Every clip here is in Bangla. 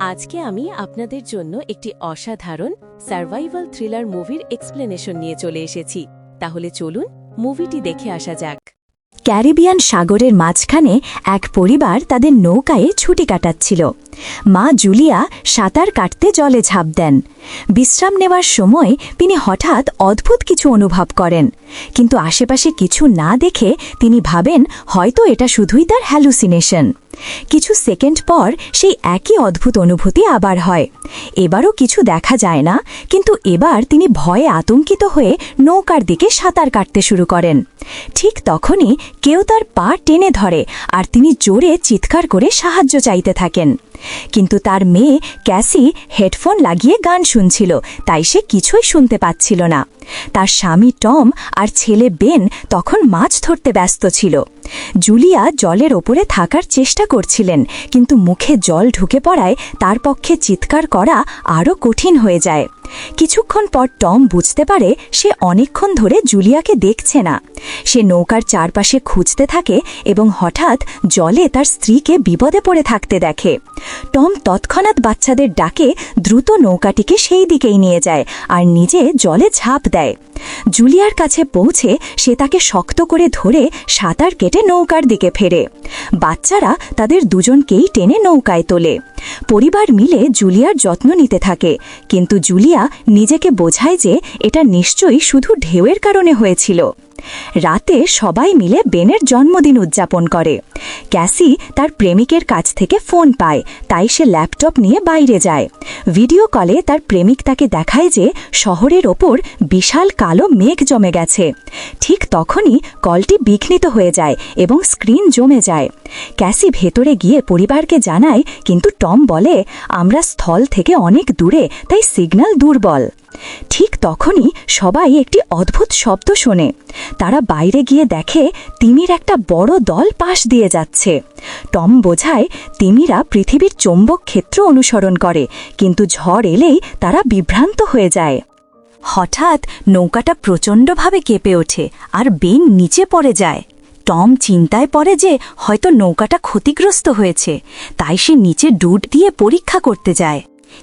আজকে আমি আপনাদের জন্য একটি অসাধারণ সার্ভাইভাল থ্রিলার মুভির এক্সপ্লেনেশন নিয়ে চলে এসেছি। তাহলে চলুন মুভিটি দেখে আসা যাক। ক্যারিবিয়ান সাগরের মাঝখানে এক পরিবার তাদের নৌকায় ছুটি কাটাচ্ছিল। মা জুলিয়া সাঁতার কাটতে জলে ঝাঁপ দেন। বিশ্রাম নেওয়ার সময় তিনি হঠাৎ অদ্ভুত কিছু অনুভব করেন। কিন্তু আশেপাশে কিছু না দেখে তিনি ভাবেন, হয়তো এটা শুধুই তার হ্যালুসিনেশন কিছু সেকেন্ড পর সেই একই অদ্ভুত অনুভূতি আবার হয়। এবারও কিছু দেখা যায় না, কিন্তু এবার তিনি ভয়ে আতঙ্কিত হয়ে নৌকার দিকে সাঁতার কাটতে শুরু করেন। ঠিক তখনই কেউ তার পা টেনে ধরে আর তিনি জোরে চিৎকার করে সাহায্য চাইতে থাকেন। কিন্তু তার মেয়ে ক্যাসি হেডফোন লাগিয়ে গান শুনছিল, তাই সে কিছুই শুনতে পাচ্ছিল না। তার স্বামী টম আর ছেলে বেন তখন মাছ ধরতে ব্যস্ত ছিল। জুলিয়া জলের ওপরে থাকার চেষ্টা করছিলেন, কিন্তু মুখে জল ঢুকে পড়ায় তার পক্ষে চিৎকার করা আরও কঠিন হয়ে যায়। কিছুক্ষণ পর টম বুঝতে পারে সে অনেকক্ষণ ধরে জুলিয়াকে দেখছে না। সে নৌকার চারপাশে খুঁজতে থাকে এবং হঠাৎ জলে তার স্ত্রীকে বিপদে পড়ে থাকতে দেখে। টম তৎক্ষণাৎ বাচ্চাদের ডাকে দ্রুত নৌকাটিকে সেই দিকেই নিয়ে যায় আর নিজে জলে ঝাঁপ দেয়। জুলিয়ার কাছে পৌঁছে সে তাকে শক্ত করে ধরে সাঁতার কেটে নৌকার দিকে ফেরে। বাচ্চারা তাদের দুজনকেই টেনে নৌকায় তোলে। পরিবার মিলে জুলিয়ার যত্ন নিতে থাকে, কিন্তু জুলিয়া নিজেকে বোঝায় যে এটা নিশ্চয়ই শুধু ঢেউয়ের কারণে হয়েছিল। রাতে সবাই মিলে বেনের জন্মদিন উদযাপন করে। ক্যাসি তার প্রেমিকের কাছ থেকে ফোন পায়, তাই সে ল্যাপটপ নিয়ে বাইরে যায়। ভিডিও কলে তার প্রেমিক তাকে দেখায় যে শহরের ওপর বিশাল কালো মেঘ জমে গেছে। ঠিক তখনই কলটি বিঘ্নিত হয়ে যায় এবং স্ক্রিন জমে যায়। ক্যাসি ভেতরে গিয়ে পরিবারকে জানায়, কিন্তু টম বলে, আমরা স্থল থেকে অনেক দূরে, তাই সিগন্যাল দুর্বল। ঠিক তখনই সবাই একটি অদ্ভুত শব্দ শোনে। তারা বাইরে গিয়ে দেখে তিমির একটা বড় দল পাশ দিয়ে যাচ্ছে। টম বোঝায় তিমিরা পৃথিবীর চৌম্বক ক্ষেত্র অনুসরণ করে, কিন্তু ঝড় এলেই তারা বিভ্রান্ত হয়ে যায়। হঠাৎ নৌকাটা প্রচণ্ডভাবে কেঁপে ওঠে আর বেন নিচে পড়ে যায়। টম চিন্তায় পড়ে যে হয়তো নৌকাটা ক্ষতিগ্রস্ত হয়েছে, তাই সে নিচে ডুট দিয়ে পরীক্ষা করতে যায়।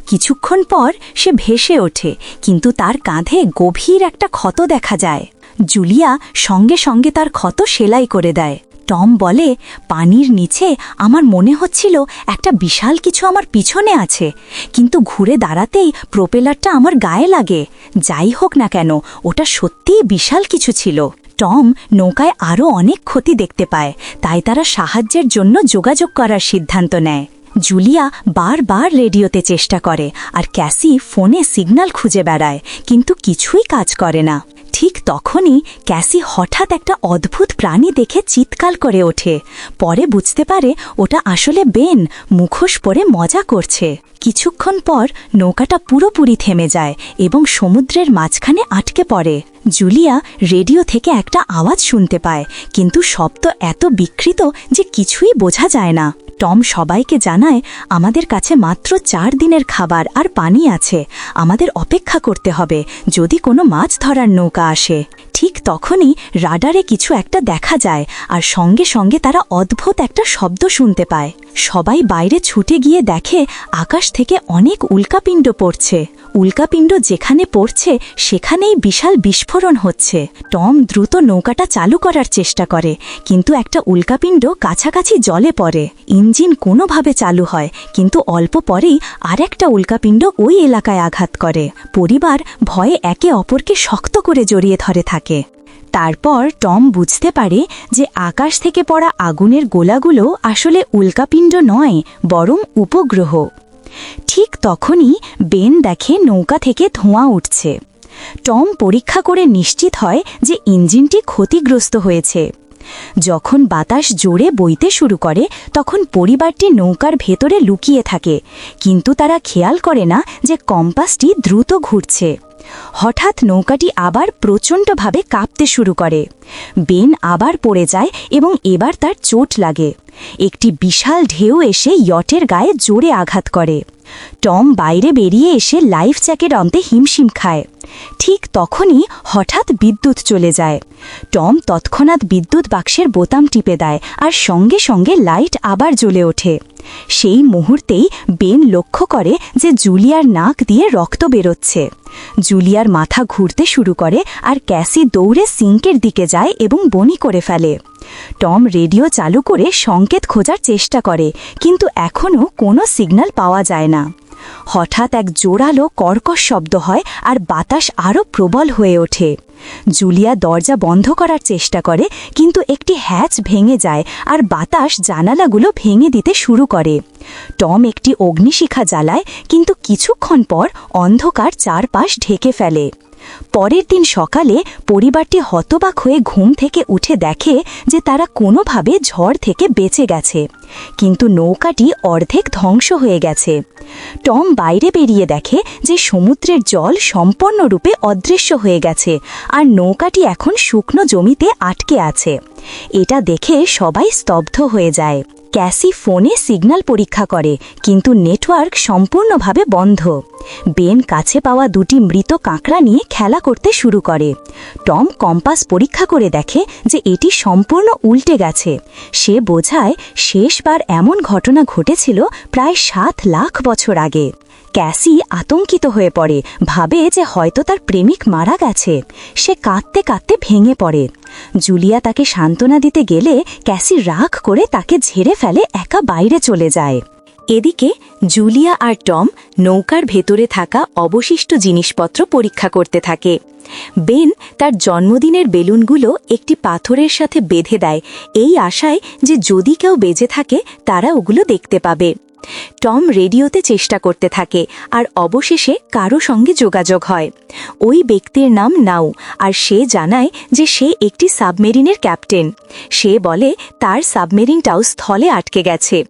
কিছুক্ষণ পর সে ভেসে ওঠে, কিন্তু তার কাঁধে গভীর একটা ক্ষত দেখা যায়। জুলিয়া সঙ্গে সঙ্গে তার ক্ষত সেলাই করে দেয়। টম বলে, পানির নিচে আমার মনে হচ্ছিল একটা বিশাল কিছু আমার পিছনে আছে, কিন্তু ঘুরে দাঁড়াতেই প্রোপেলারটা আমার গায়ে লাগে। যাই হোক না কেন, ওটা সত্যিই বিশাল কিছু ছিল। টম নৌকায় আরও অনেক ক্ষতি দেখতে পায়, তাই তারা সাহায্যের জন্য যোগাযোগ করার সিদ্ধান্ত নেয়। জুলিয়া বারবার রেডিওতে চেষ্টা করে, আর ক্যাসি ফোনে সিগন্যাল খুঁজে বেড়ায়, কিন্তু কিছুই কাজ করে না। ঠিক তখনই ক্যাসি হঠাৎ একটা অদ্ভুত প্রাণী দেখে চিৎকার করে ওঠে। পরে বুঝতে পারে ওটা আসলে বেন, মুখোশ পরে মজা করছে। কিছুক্ষণ পর নৌকাটা পুরোপুরি থেমে যায় এবং সমুদ্রের মাঝখানে আটকে পড়ে। জুলিয়া রেডিও থেকে একটা আওয়াজ শুনতে পায়, কিন্তু শব্দ এত বিকৃত যে কিছুই বোঝা যায় না। টম সবাইকে জানায়, আমাদের কাছে মাত্র চার দিনের খাবার আর পানি আছে। আমাদের অপেক্ষা করতে হবে, যদি কোনো মাছ ধরার নৌকা আসে। ঠিক তখনই রাডারে কিছু একটা দেখা যায়, আর সঙ্গে সঙ্গে তারা অদ্ভুত একটা শব্দ শুনতে পায়। সবাই বাইরে ছুটে গিয়ে দেখে, আকাশ থেকে অনেক উল্কাপিণ্ড পড়ছে। উল্কাপিণ্ড যেখানে পড়ছে, সেখানেই বিশাল বিস্ফোরণ হচ্ছে। টম দ্রুত নৌকাটা চালু করার চেষ্টা করে, কিন্তু একটা উল্কাপিণ্ড কাছাকাছি জলে পড়ে। ইঞ্জিন কোনোভাবে চালু হয়, কিন্তু অল্প পরেই আর একটা উল্কাপিণ্ড ওই এলাকায় আঘাত করে। পরিবার ভয়ে একে অপরকে শক্ত করে জড়িয়ে ধরে থাকে। তারপর টম বুঝতে পারে যে আকাশ থেকে পড়া আগুনের গোলাগুলো আসলে উল্কাপিণ্ড নয়, বরং উপগ্রহ। ঠিক তখনই বেন দেখে নৌকা থেকে ধোঁয়া উঠছে। টম পরীক্ষা করে নিশ্চিত হয় যে ইঞ্জিনটি ক্ষতিগ্রস্ত হয়েছে। যখন বাতাস জোরে বইতে শুরু করে, তখন পরিবারটি নৌকার ভেতরে লুকিয়ে থাকে, কিন্তু তারা খেয়াল করে না যে কম্পাসটি দ্রুত ঘুরছে। হঠাৎ নৌকাটি আবার প্রচণ্ডভাবে কাঁপতে শুরু করে। বেন আবার পড়ে যায় এবং এবার তার চোট লাগে। একটি বিশাল ঢেউ এসে ইয়টের গায়ে জোরে আঘাত করে। টম বাইরে বেরিয়ে এসে লাইফ জ্যাকেট আনতে হিমশিম খায়। ঠিক তখনই হঠাৎ বিদ্যুৎ চলে যায়। টম তৎক্ষণাৎ বিদ্যুৎ বাক্সের বোতাম টিপে দেয় আর সঙ্গে সঙ্গে লাইট আবার জ্বলে ওঠে। সেই মুহূর্তেই বেন লক্ষ্য করে যে জুলিয়ার নাক দিয়ে রক্ত বেরোচ্ছে। জুলিয়ার মাথা ঘুরতে শুরু করে আর ক্যাসি দৌড়ে সিঙ্কের দিকে যায় এবং বনি করে ফেলে। টম রেডিও চালু করে সংকেত খোঁজার চেষ্টা করে, কিন্তু এখনও কোনো সিগন্যাল পাওয়া যায় না। হঠাৎ এক জোরালো কর্কশ শব্দ হয় আর বাতাস আরও প্রবল হয়ে ওঠে। জুলিয়া দরজা বন্ধ করার চেষ্টা করে, কিন্তু একটি হ্যাচ ভেঙে যায় আর বাতাস জানালাগুলো ভেঙে দিতে শুরু করে। টম একটি অগ্নিশিখা জ্বালায়, কিন্তু কিছুক্ষণ পর অন্ধকার চারপাশ ঢেকে ফেলে। পরের দিন সকালে পরিবারটি হতবাক হয়ে ঘুম থেকে উঠে দেখে যে তারা কোনোভাবে ঝড় থেকে বেঁচে গেছে। কিন্তু নৌকাটি অর্ধেক ধ্বংস হয়ে গেছে। টম বাইরে বেরিয়ে দেখে যে সমুদ্রের জল সম্পূর্ণরূপে অদৃশ্য হয়ে গেছে আর নৌকাটি এখন শুকনো জমিতে আটকে আছে। এটা দেখে সবাই স্তব্ধ হয়ে যায়। ক্যাসি ফোনে সিগন্যাল পরীক্ষা করে, কিন্তু নেটওয়ার্ক সম্পূর্ণভাবে বন্ধ। বেন কাছে পাওয়া দুটি মৃত কাঁকড়া নিয়ে খেলা করতে শুরু করে। টম কম্পাস পরীক্ষা করে দেখে যে এটি সম্পূর্ণ উল্টে গেছে। সে বোঝায়, শেষবার এমন ঘটনা ঘটেছিল প্রায় সাত লাখ বছর আগে। ক্যাসি আতঙ্কিত হয়ে পড়ে, ভাবে যে হয়তো তার প্রেমিক মারা গেছে। সে কাঁদতে কাঁদতে ভেঙে পড়ে। জুলিয়া তাকে সান্ত্বনা দিতে গেলে ক্যাসি রাগ করে তাকে ঝেড়ে ফেলে একা বাইরে চলে যায়। এদিকে জুলিয়া আর টম নৌকার ভেতরে থাকা অবশিষ্ট জিনিসপত্র পরীক্ষা করতে থাকে। বেন তার জন্মদিনের বেলুনগুলো একটি পাথরের সাথে বেঁধে দেয়। এই আশায় যে যদি কেউ বেজে থাকে, তারা ওগুলো দেখতে পাবে। টম রেডিওতে চেষ্টা করতে থাকে, আর অবশেষে কারও সঙ্গে যোগাযোগ হয়। ওই ব্যক্তির নাম নাও, আর সে জানায় যে সে একটি সাবমেরিনের ক্যাপ্টেন। সে বলে, তার সাবমেরিনটাও স্থলে আটকে গেছে।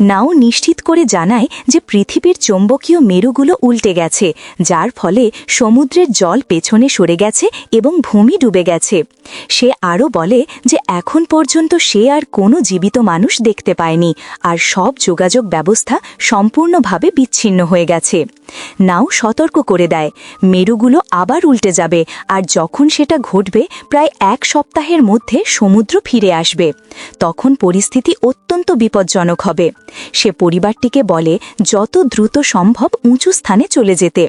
নাও নিশ্চিত করে জানায় যে পৃথিবীর চৌম্বকীয় মেরুগুলো উল্টে গেছে, যার ফলে সমুদ্রের জল পেছনে সরে গেছে এবং ভূমি ডুবে গেছে। সে আরও বলে যে এখন পর্যন্ত সে আর কোনো জীবিত মানুষ দেখতে পায়নি, আর সব যোগাযোগ ব্যবস্থা সম্পূর্ণভাবে বিচ্ছিন্ন হয়ে গেছে। নাও সতর্ক করে দেয়। মেরুগুলো আবার উল্টে যাবে আর যখন সেটা ঘটবে, প্রায় এক সপ্তাহের মধ্যে সমুদ্র ফিরে আসবে। তখন পরিস্থিতি অত্যন্ত বিপজ্জনক হবে। সে পরিবারটিকে বলে, যত দ্রুত সম্ভব উঁচু স্থানে চলে যেতে।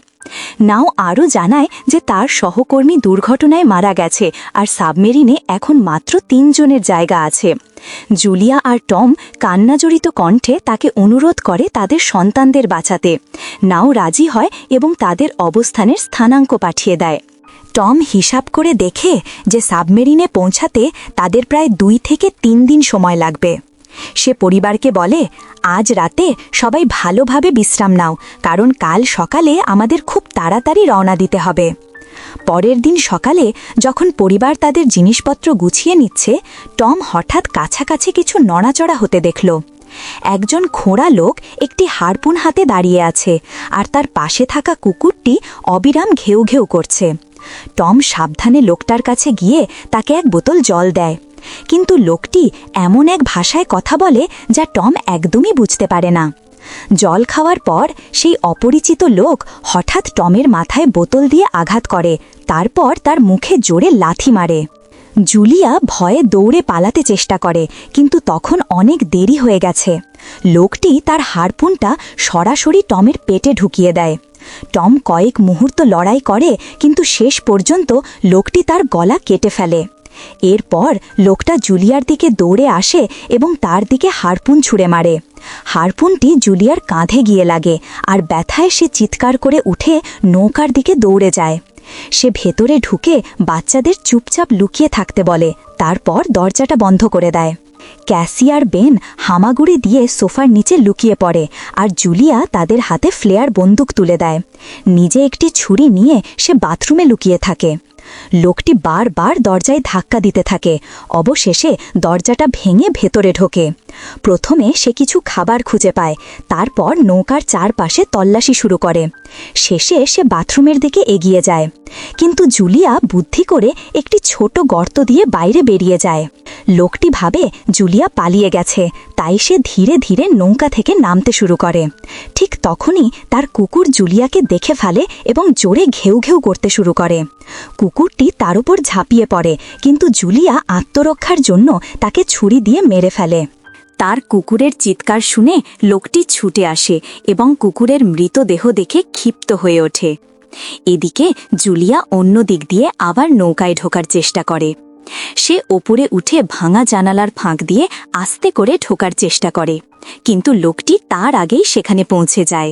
নাও আরও জানায় যে তার সহকর্মী দুর্ঘটনায় মারা গেছে আর সাবমেরিনে এখন মাত্র তিনজনের জায়গা আছে। জুলিয়া আর টম কান্নাজড়িত কণ্ঠে তাকে অনুরোধ করে তাদের সন্তানদের বাঁচাতে। নাও রাজি হয় এবং তাদের অবস্থানের স্থানাঙ্ক পাঠিয়ে দেয়। টম হিসাব করে দেখে যে সাবমেরিনে পৌঁছাতে তাদের প্রায় দুই থেকে তিন দিন সময় লাগবে। সে পরিবারকে বলে, আজ রাতে সবাই ভালোভাবে বিশ্রাম নাও, কারণ কাল সকালে আমাদের খুব তাড়াতাড়ি রওনা দিতে হবে। পরের দিন সকালে যখন পরিবার তাদের জিনিসপত্র গুছিয়ে নিচ্ছে, টম হঠাৎ কাছাকাছি কিছু নড়াচড়া হতে দেখল। একজন খোঁড়া লোক একটি হারপুন হাতে দাঁড়িয়ে আছে, আর তার পাশে থাকা কুকুরটি অবিরাম ঘেউ ঘেউ করছে। টম সাবধানে লোকটার কাছে গিয়ে তাকে এক বোতল জল দেয়। কিন্তু লোকটি এমন এক ভাষায় কথা বলে যা টম একদমই বুঝতে পারে না। জল খাওয়ার পর সেই অপরিচিত লোক হঠাৎ টমের মাথায় বোতল দিয়ে আঘাত করে, তারপর তার মুখে জোরে লাথি মারে। জুলিয়া ভয়ে দৌড়ে পালাতে চেষ্টা করে, কিন্তু তখন অনেক দেরি হয়ে গেছে। লোকটি তার হারপুনটা সরাসরি টমের পেটে ঢুকিয়ে দেয়। টম কয়েক মুহূর্ত লড়াই করে, কিন্তু শেষ পর্যন্ত লোকটি তার গলা কেটে ফেলে। এরপর লোকটা জুলিয়ার দিকে দৌড়ে আসে এবং তার দিকে হারপুন ছুঁড়ে মারে। হারপুনটি জুলিয়ার কাঁধে গিয়ে লাগে আর ব্যথায় সে চিৎকার করে উঠে নৌকার দিকে দৌড়ে যায়। সে ভেতরে ঢুকে বাচ্চাদের চুপচাপ লুকিয়ে থাকতে বলে, তারপর দরজাটা বন্ধ করে দেয়। ক্যাসি আর বেন হামাগুড়ি দিয়ে সোফার নিচে লুকিয়ে পড়ে আর জুলিয়া তাদের হাতে ফ্লেয়ার বন্দুক তুলে দেয়। নিজে একটি ছুরি নিয়ে সে বাথরুমে লুকিয়ে থাকে। লোকটি বারবার দরজায় ধাক্কা দিতে থাকে। অবশেষে দরজাটা ভেঙে ভেতরে ঢোকে। প্রথমে সে কিছু খাবার খুঁজে পায়। তারপর নৌকার চারপাশে তল্লাশি শুরু করে। শেষে সে বাথরুমের দিকে এগিয়ে যায়। কিন্তু জুলিয়া বুদ্ধি করে একটি ছোট গর্ত দিয়ে বাইরে বেরিয়ে যায়। লোকটি ভাবে জুলিয়া পালিয়ে গেছে, তাই সে ধীরে ধীরে নৌকা থেকে নামতে শুরু করে। ঠিক তখনই তার কুকুর জুলিয়াকে দেখে ফেলে এবং জোরে ঘেউ ঘেউ করতে শুরু করে। কুকুরটি তার উপর ঝাঁপিয়ে পড়ে, কিন্তু জুলিয়া আত্মরক্ষার জন্য তাকে ছুরি দিয়ে মেরে ফেলে। তার কুকুরের চিৎকার শুনে লোকটি ছুটে আসে এবং কুকুরের মৃতদেহ দেখে ক্ষিপ্ত হয়ে ওঠে। এদিকে জুলিয়া অন্য দিক দিয়ে আবার নৌকায় ঢোকার চেষ্টা করে। সে ওপরে উঠে ভাঙা জানালার ফাঁক দিয়ে আস্তে করে ঢোকার চেষ্টা করে, কিন্তু লোকটি তার আগেই সেখানে পৌঁছে যায়।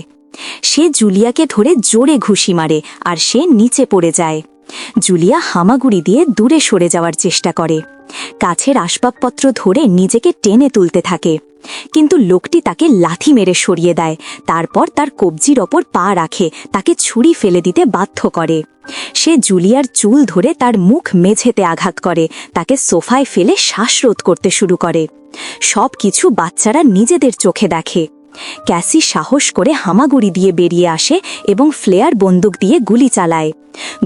সে জুলিয়াকে ধরে জোরে ঘুষি মারে আর সে নিচে পড়ে যায়। জুলিয়া হামাগুড়ি দিয়ে দূরে সরে যাওয়ার চেষ্টা করে। কাছের আসবাবপত্র ধরে নিজেকে টেনে তুলতে থাকে। কিন্তু লোকটি তাকে লাথি মেরে সরিয়ে দেয়। তারপর তার কবজির ওপর পা রাখে, তাকে ছুরি ফেলে দিতে বাধ্য করে। সে জুলিয়ার চুল ধরে তার মুখ মেঝেতে আঘাত করে, তাকে সোফায় ফেলে শ্বাসরোধ করতে শুরু করে। সব কিছু বাচ্চারা নিজেদের চোখে দেখে। ক্যাসি সাহস করে হামাগুড়ি দিয়ে বেরিয়ে আসে এবং ফ্লেয়ার বন্দুক দিয়ে গুলি চালায়।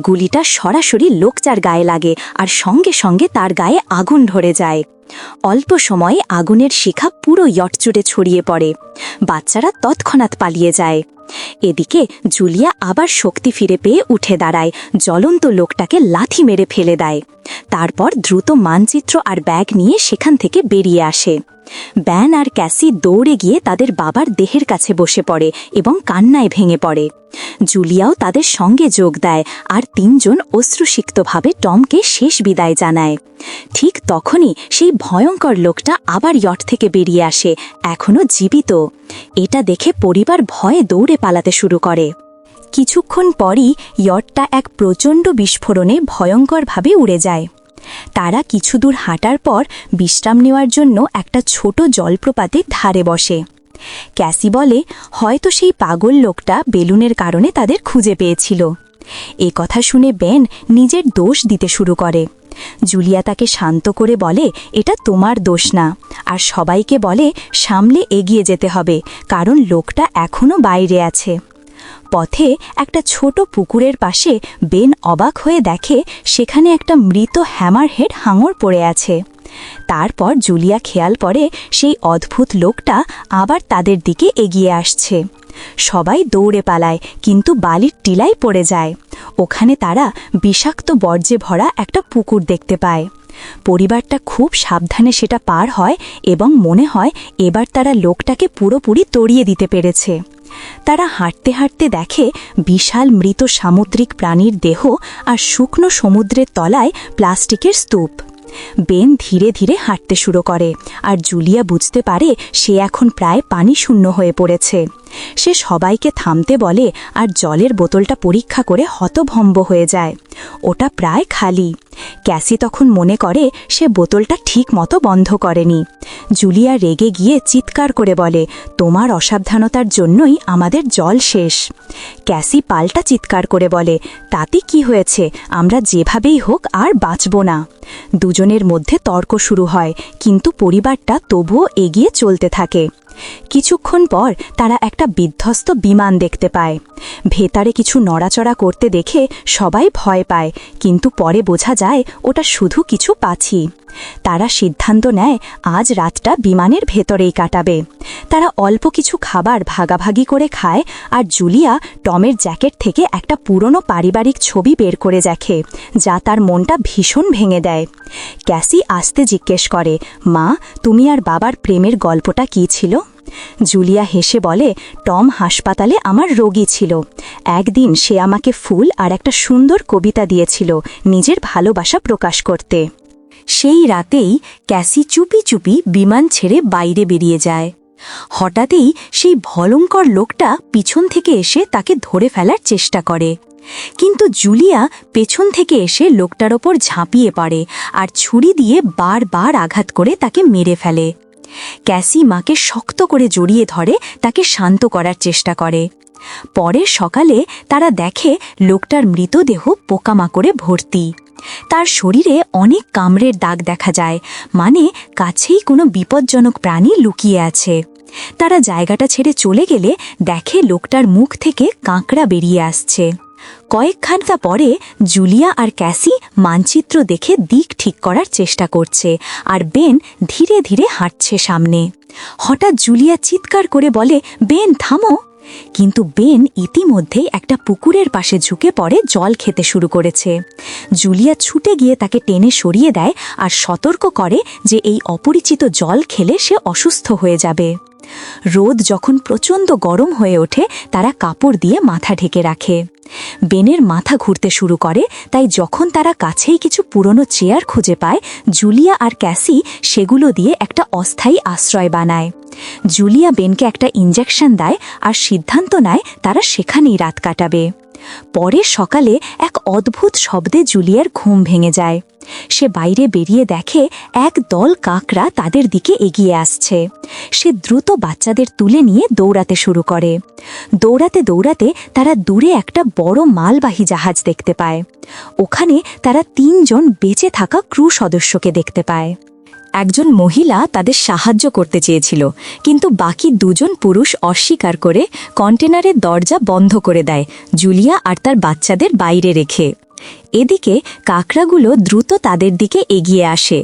গুলিটা সরাসরি লোকচার গায়ে লাগে আর সঙ্গে সঙ্গে তার গায়ে আগুন ধরে যায়। অল্প সময়ে আগুনের শিখা পুরো ইয়টচুটে ছড়িয়ে পড়ে। বাচ্চারা তৎক্ষণাৎ পালিয়ে যায়। এদিকে জুলিয়া আবার শক্তি ফিরে পেয়ে উঠে দাঁড়ায়, জ্বলন্ত লোকটাকে লাথি মেরে ফেলে দেয়। তারপর দ্রুত মানচিত্র আর ব্যাগ নিয়ে সেখান থেকে বেরিয়ে আসে। ব্যান আর ক্যাসি দৌড়ে গিয়ে তাদের বাবার দেহের কাছে বসে পড়ে এবং কান্নায় ভেঙে পড়ে। জুলিয়াও তাদের সঙ্গে যোগ দেয় আর তিনজন অশ্রুসিক্তভাবে টমকে শেষ বিদায় জানায়। ঠিক তখনই সেই ভয়ঙ্কর লোকটা আবার ইয়ট থেকে বেরিয়ে আসে এখনও জীবিত। এটা দেখে পরিবার ভয়ে দৌড়ে পালাতে শুরু করে। কিছুক্ষণ পরই ইয়টটা এক প্রচণ্ড বিস্ফোরণে ভয়ঙ্করভাবে উড়ে যায়। তারা কিছু দূর হাঁটার পর বিশ্রাম নেওয়ার জন্য একটা ছোট জলপ্রপাতের ধারে বসে। ক্যাসি বলে, হয়তো সেই পাগল লোকটা বেলুনের কারণে তাদের খুঁজে পেয়েছিল। এ কথা শুনে বেন নিজের দোষ দিতে শুরু করে। জুলিয়া তাকে শান্ত করে বলে, এটা তোমার দোষ না। আর সবাইকে বলে, সামলে এগিয়ে যেতে হবে, কারণ লোকটা এখনও বাইরে আছে। পথে একটা ছোট পুকুরের পাশে বেন অবাক হয়ে দেখে, সেখানে একটা মৃত হ্যামার হেড হাঙর পড়ে আছে। তারপর জুলিয়া খেয়াল পড়ে সেই অদ্ভুত লোকটা আবার তাদের দিকে এগিয়ে আসছে। সবাই দৌড়ে পালায়, কিন্তু বালির টিলাই পড়ে যায়। ওখানে তারা বিষাক্ত বর্জ্যে ভরা একটা পুকুর দেখতে পায়। পরিবারটা খুব সাবধানে সেটা পার হয় এবং মনে হয় এবার তারা লোকটাকে পুরোপুরি তড়িয়ে দিতে পেরেছে। তারা হাঁটতে হাঁটতে দেখে বিশাল মৃত সামুদ্রিক প্রাণীর দেহ আর শুকনো সমুদ্রের তলায় প্লাস্টিকের স্তূপ। বেন ধীরে ধীরে হাঁটতে শুরু করে। আর জুলিয়া বুঝতে পারে সে এখন প্রায় পানি শূন্য হয়ে পড়েছে। সে সবাইকে থামতে বলে আর জলের বোতলটা পরীক্ষা করে হতভম্ব হয়ে যায়। ওটা প্রায় খালি। ক্যাসি তখন মনে করে সে বোতলটা ঠিক মতো বন্ধ করেনি। জুলিয়া রেগে গিয়ে চিৎকার করে বলে, তোমার অসাবধানতার জন্যই আমাদের জল শেষ। ক্যাসি পাল্টা চিৎকার করে বলে, তাতে কি হয়েছে? আমরা যেভাবেই হোক আর বাঁচব না। দুজনের মধ্যে তর্ক শুরু হয় কিন্তু পরিবারটা তবুও এগিয়ে চলতে থাকে। কিছুক্ষণ পর তারা একটা বিধ্বস্ত বিমান দেখতে পায়। ভেতারে কিছু নড়াচড়া করতে দেখে সবাই ভয় পায়, কিন্তু পরে বোঝা যায় ওটা শুধু কিছু পাছি তারা সিদ্ধান্ত নেয় আজ রাতটা বিমানের ভেতরেই কাটাবে। তারা অল্প কিছু খাবার ভাগাভাগি করে খায় আর জুলিয়া টমের জ্যাকেট থেকে একটা পুরনো পারিবারিক ছবি বের করে দেখে, যা তার মনটা ভীষণ ভেঙে দেয়। ক্যাসি আসতে জিজ্ঞেস করে, মা, তুমি আর বাবার প্রেমের গল্পটা কী ছিল? জুলিয়া হেসে বলে, টম হাসপাতালে আমার রোগী ছিল। একদিন সে আমাকে ফুল আর একটা সুন্দর কবিতা দিয়েছিল নিজের ভালোবাসা প্রকাশ করতে। সেই রাতেই ক্যাসি চুপি চুপি বিমান ছেড়ে বাইরে বেরিয়ে যায়। হঠাৎই সেই ভলঙ্কর লোকটা পিছন থেকে এসে তাকে ধরে ফেলার চেষ্টা করে। কিন্তু জুলিয়া পেছন থেকে এসে লোকটার ওপর ঝাঁপিয়ে পড়ে আর ছুরি দিয়ে বারবার আঘাত করে তাকে মেরে ফেলে। ক্যাসি মাকে শক্ত করে জড়িয়ে ধরে, তাকে শান্ত করার চেষ্টা করে। পরের সকালে তারা দেখে লোকটার মৃতদেহ পোকামাকড়ে ভর্তি। তার শরীরে অনেক কামড়ের দাগ দেখা যায় মানে কাছেই কোনো বিপজ্জনক প্রাণী লুকিয়ে আছে। তারা জায়গাটা ছেড়ে চলে গেলে দেখে লোকটার মুখ থেকে কাঁকড়া বেরিয়ে আসছে। কয়েকখানটা পরে জুলিয়া আর ক্যাসি মানচিত্র দেখে দিক ঠিক করার চেষ্টা করছে আর বেন ধীরে ধীরে হাঁটছে সামনে। হঠাৎ জুলিয়া চিৎকার করে বলে, বেন, থামো। কিন্তু বেন ইতিমধ্যেই একটা পুকুরের পাশে ঝুঁকে পড়ে জল খেতে শুরু করেছে। জুলিয়া ছুটে গিয়ে তাকে টেনে সরিয়ে দেয় আর সতর্ক করে যে এই অপরিচিত জল খেলে সে অসুস্থ হয়ে যাবে। রোদ যখন প্রচণ্ড গরম হয়ে ওঠে, তারা কাপড় দিয়ে মাথা ঢেকে রাখে। বেনের মাথা ঘুরতে শুরু করে, তাই যখন তারা কাছেই কিছু পুরনো চেয়ার খুঁজে পায়, জুলিয়া আর ক্যাসি সেগুলো দিয়ে একটা অস্থায়ী আশ্রয় বানায়। জুলিয়া বেনকে একটা ইঞ্জেকশন দেয় আর সিদ্ধান্ত নেয় তারা সেখানেই রাত কাটাবে। পরে সকালে এক অদ্ভুত শব্দে জুলিয়ার ঘুম ভেঙে যায়। সে বাইরে বেরিয়ে দেখে এক দল কাকড়া তাদের দিকে এগিয়ে আসছে। সে দ্রুত বাচ্চাদের তুলে নিয়ে দৌড়াতে শুরু করে। দৌড়াতে দৌড়াতে তারা দূরে একটা বড় মালবাহী জাহাজ দেখতে পায়। ওখানে তারা তিনজন বেঁচে থাকা ক্রু সদস্যকে দেখতে পায়। একজন মহিলা তাদের সাহায্য করতে চেয়েছিল, কিন্তু বাকি দুজন পুরুষ অস্বীকার করে কন্টেনারের দরজা বন্ধ করে দেয়, জুলিয়া আর তার বাচ্চাদের বাইরে রেখে। এদিকে কাকড়াগুলো দ্রুত তাদের দিকে এগিয়ে আসে।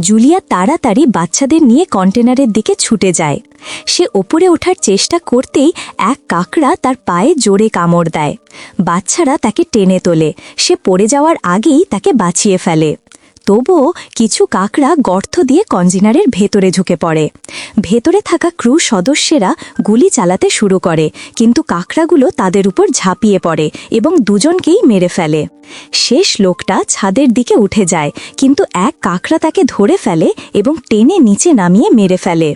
জুলিয়া তাড়াতাড়ি বাচ্চাদের নিয়ে কন্টেনারের দিকে ছুটে যায়। সে ওপরে ওঠার চেষ্টা করতেই এক কাকড়া তার পায়ে জোরে কামড় দেয়। বাচ্চারা তাকে টেনে তোলে। সে পড়ে যাওয়ার আগেই তাকে বাঁচিয়ে ফেলে। তবুও কিছু কাকড়া গর্ত দিয়ে কনজিনারের ভেতরে ঝুঁকে পড়ে। ভেতরে থাকা ক্রু সদস্যেরা গুলি চালাতে শুরু করে, কিন্তু কাকড়াগুলো তাদের উপর ঝাঁপিয়ে পড়ে এবং দুজনকেই মেরে ফেলে। শেষ লোকটা ছাদের দিকে উঠে যায়, কিন্তু এক কাকড়া তাকে ধরে ফেলে এবং টেনে নিচে নামিয়ে মেরে ফেলে।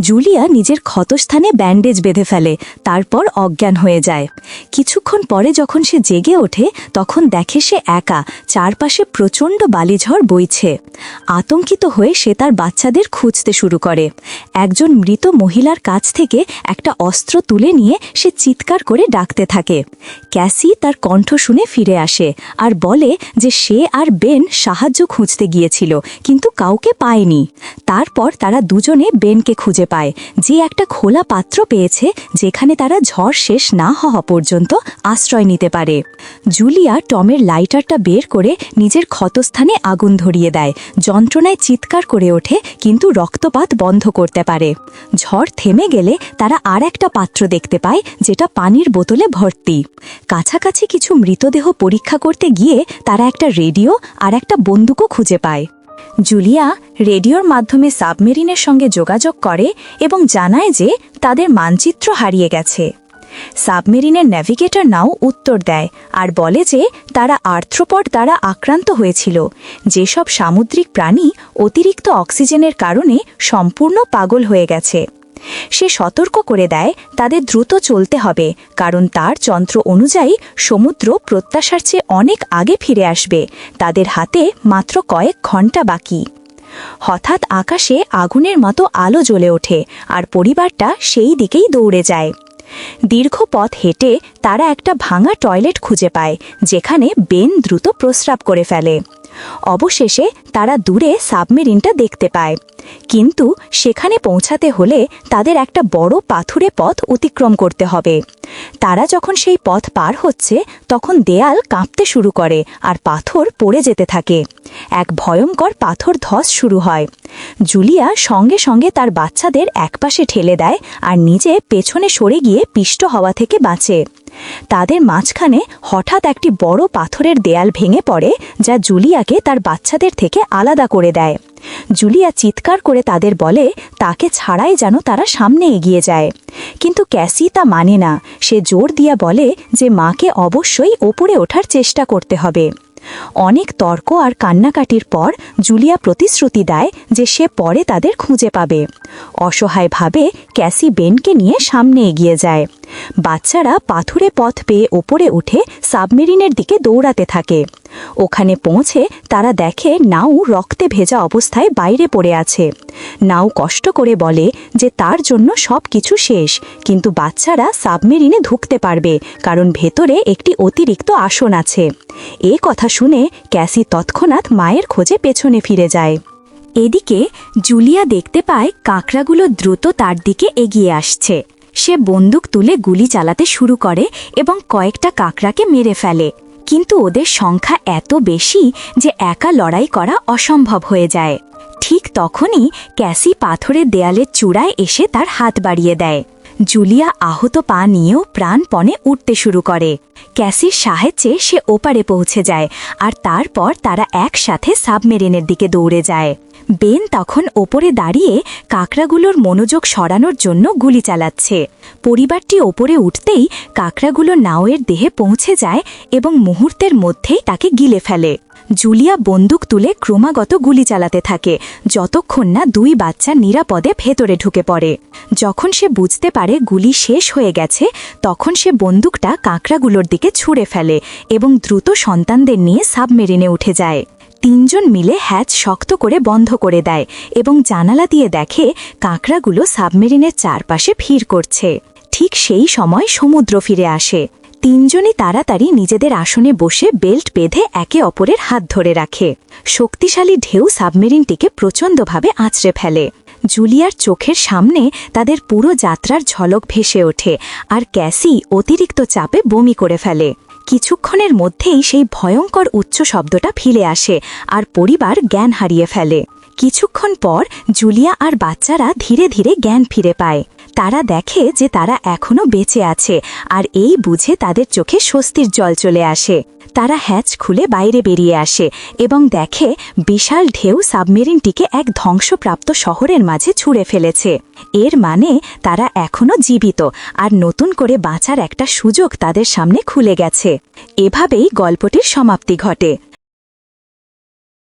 জুলিয়া নিজের ক্ষতস্থানে ব্যান্ডেজ বেঁধে ফেলে, তারপর অজ্ঞান হয়ে যায়। কিছুক্ষণ পরে যখন সে জেগে ওঠে, তখন দেখে সে একা, চারপাশে প্রচণ্ড বালিঝড় বইছে। আতঙ্কিত হয়ে সে তার বাচ্চাদের খুঁজতে শুরু করে। একজন মৃত মহিলার কাছ থেকে একটা অস্ত্র তুলে নিয়ে সে চিৎকার করে ডাকতে থাকে। ক্যাসি তার কণ্ঠ শুনে ফিরে আসে আর বলে যে সে আর বেন সাহায্য খুঁজতে গিয়েছিল, কিন্তু কাউকে পায়নি। তারপর তারা দুজনে বেনকে খুঁজে পায়, যে একটা খোলা পাত্র পেয়েছে যেখানে তারা ঝড় শেষ না হওয়া পর্যন্ত আশ্রয় নিতে পারে। জুলিয়া টমের লাইটারটা বের করে নিজের ক্ষতস্থানে আগুন ধরিয়ে দেয়। যন্ত্রণায় চিৎকার করে ওঠে, কিন্তু রক্তপাত বন্ধ করতে পারে। ঝড় থেমে গেলে তারা আর একটা পাত্র দেখতে পায়, যেটা পানির বোতলে ভর্তি। কাছাকাছি কিছু মৃতদেহ পরীক্ষা করতে গিয়ে তারা একটা রেডিও আর একটা বন্দুকও খুঁজে পায়। জুলিয়া রেডিওর মাধ্যমে সাবমেরিনের সঙ্গে যোগাযোগ করে এবং জানায় যে তাদের মানচিত্র হারিয়ে গেছে। সাবমেরিনের ন্যাভিগেটর নাও উত্তর দেয় আর বলে যে তারা আর্থ্রোপড দ্বারা আক্রান্ত হয়েছিল। যেসব সামুদ্রিক প্রাণী অতিরিক্ত অক্সিজেনের কারণে সম্পূর্ণ পাগল হয়ে গেছে। সে সতর্ক করে দেয়, তাদের দ্রুত চলতে হবে, কারণ তার যন্ত্র অনুযায়ী সমুদ্র প্রত্যাশার চেয়ে অনেক আগে ফিরে আসবে, তাদের হাতে মাত্র কয়েক ঘণ্টা বাকি। হঠাৎ আকাশে আগুনের মতো আলো জ্বলে ওঠে, আর পরিবারটা সেই দিকেই দৌড়ে যায়। দীর্ঘ পথ হেঁটে তারা একটা ভাঙা টয়লেট খুঁজে পায়, যেখানে বেন দ্রুত প্রস্রাব করে ফেলে। অবশেষে তারা দূরে সাবমেরিনটা দেখতে পায়। কিন্তু সেখানে পৌঁছাতে হলে তাদের একটা বড় পাথুরে পথ অতিক্রম করতে হবে। তারা যখন সেই পথ পার হচ্ছে, তখন দেয়াল কাঁপতে শুরু করে আর পাথর পড়ে যেতে থাকে। এক ভয়ঙ্কর পাথর ধস শুরু হয়। জুলিয়া সঙ্গে সঙ্গে তার বাচ্চাদের একপাশে ঠেলে দেয় আর নিজে পেছনে সরে গিয়ে পিষ্ট হওয়া থেকে বাঁচে। তাদের মাঝখানে হঠাৎ একটি বড় পাথরের দেয়াল ভেঙে পড়ে, যা জুলিয়াকে তার বাচ্চাদের থেকে আলাদা করে দেয়। জুলিয়া চিৎকার করে তাদের বলে, তাকে ছাড়াই যেন তারা সামনে এগিয়ে যায়। কিন্তু ক্যাসি তা মানে না। সে জোর দিয়া বলে যে মাকে অবশ্যই ওপরে ওঠার চেষ্টা করতে হবে। অনেক তর্ক আর কান্নাকাটির পর জুলিয়া প্রতিশ্রুতি দেয় যে সে পরে তাদের খুঁজে পাবে। অসহায়ভাবে ক্যাসি বেনকে নিয়ে সামনে এগিয়ে যায়। বাচ্চারা পাথুরে পথ পেয়ে ওপরে উঠে সাবমেরিনের দিকে দৌড়াতে থাকে। ওখানে পৌঁছে তারা দেখে নাও রক্তে ভেজা অবস্থায় বাইরে পড়ে আছে। নাও কষ্ট করে বলে যে তার জন্য সব কিছু শেষ, কিন্তু বাচ্চারা সাবমেরিনে ঢুকতে পারবে, কারণ ভেতরে একটি অতিরিক্ত আসন আছে। এ কথা শুনে ক্যাসি তৎক্ষণাৎ মায়ের খোঁজে পেছনে ফিরে যায়। এদিকে জুলিয়া দেখতে পায় কাঁকড়াগুলো দ্রুত তার দিকে এগিয়ে আসছে। সে বন্দুক তুলে গুলি চালাতে শুরু করে এবং কয়েকটা কাঁকড়াকে মেরে ফেলে। কিন্তু ওদের সংখ্যা এত বেশি যে একা লড়াই করা অসম্ভব হয়ে যায়। ঠিক তখনই ক্যাসি পাথরের দেয়ালের চূড়ায় এসে তার হাত বাড়িয়ে দেয়। জুলিয়া আহত পা নিয়েও প্রাণপণে উঠতে শুরু করে। ক্যাসির সাহায্যে সে ওপারে পৌঁছে যায় আর তারপর তারা একসাথে সাবমেরিনের দিকে দৌড়ে যায়। বেন তখন ওপরে দাঁড়িয়ে কাকড়াগুলোর মনোযোগ সরানোর জন্য গুলি চালাচ্ছে। পরিবারটি ওপরে উঠতেই কাকড়াগুলো নাওয়ের দেহে পৌঁছে যায় এবং মুহূর্তের মধ্যেই তাকে গিলে ফেলে। জুলিয়া বন্দুক তুলে ক্রমাগত গুলি চালাতে থাকে, যতক্ষণ না দুই বাচ্চা নিরাপদে ভেতরে ঢুকে পড়ে। যখন সে বুঝতে পারে গুলি শেষ হয়ে গেছে, তখন সে বন্দুকটা কাঁকড়াগুলোর দিকে ছুঁড়ে ফেলে এবং দ্রুত সন্তানদের নিয়ে সাবমেরিনে উঠে যায়। তিনজন মিলে হ্যাচ শক্ত করে বন্ধ করে দেয় এবং জানালা দিয়ে দেখে কাঁকড়াগুলো সাবমেরিনের চারপাশে ভিড় করছে। ঠিক সেই সময় সমুদ্র ফিরে আসে। তিনজনই তাড়াতাড়ি নিজেদের আসনে বসে বেল্ট বেঁধে একে অপরের হাত ধরে রাখে। শক্তিশালী ঢেউ সাবমেরিনটিকে প্রচণ্ডভাবে আঁচড়ে ফেলে। জুলিয়ার চোখের সামনে তাদের পুরো যাত্রার ঝলক ভেসে ওঠে আর ক্যাসি অতিরিক্ত চাপে বমি করে ফেলে। কিছুক্ষণের মধ্যেই সেই ভয়ঙ্কর উচ্চ শব্দটা ফিরে আসে আর পরিবার জ্ঞান হারিয়ে ফেলে। কিছুক্ষণ পর জুলিয়া আর বাচ্চারা ধীরে ধীরে জ্ঞান ফিরে পায়। তারা দেখে যে তারা এখনও বেঁচে আছে আর এই বুঝে তাদের চোখে স্বস্তির জল চলে আসে। তারা হ্যাচ খুলে বাইরে বেরিয়ে আসে এবং দেখে বিশাল ঢেউ সাবমেরিনটিকে এক ধ্বংসপ্রাপ্ত শহরের মাঝে ছুঁড়ে ফেলেছে। এর মানে তারা এখনও জীবিত আর নতুন করে বাঁচার একটা সুযোগ তাদের সামনে খুলে গেছে। এভাবেই গল্পটির সমাপ্তি ঘটে।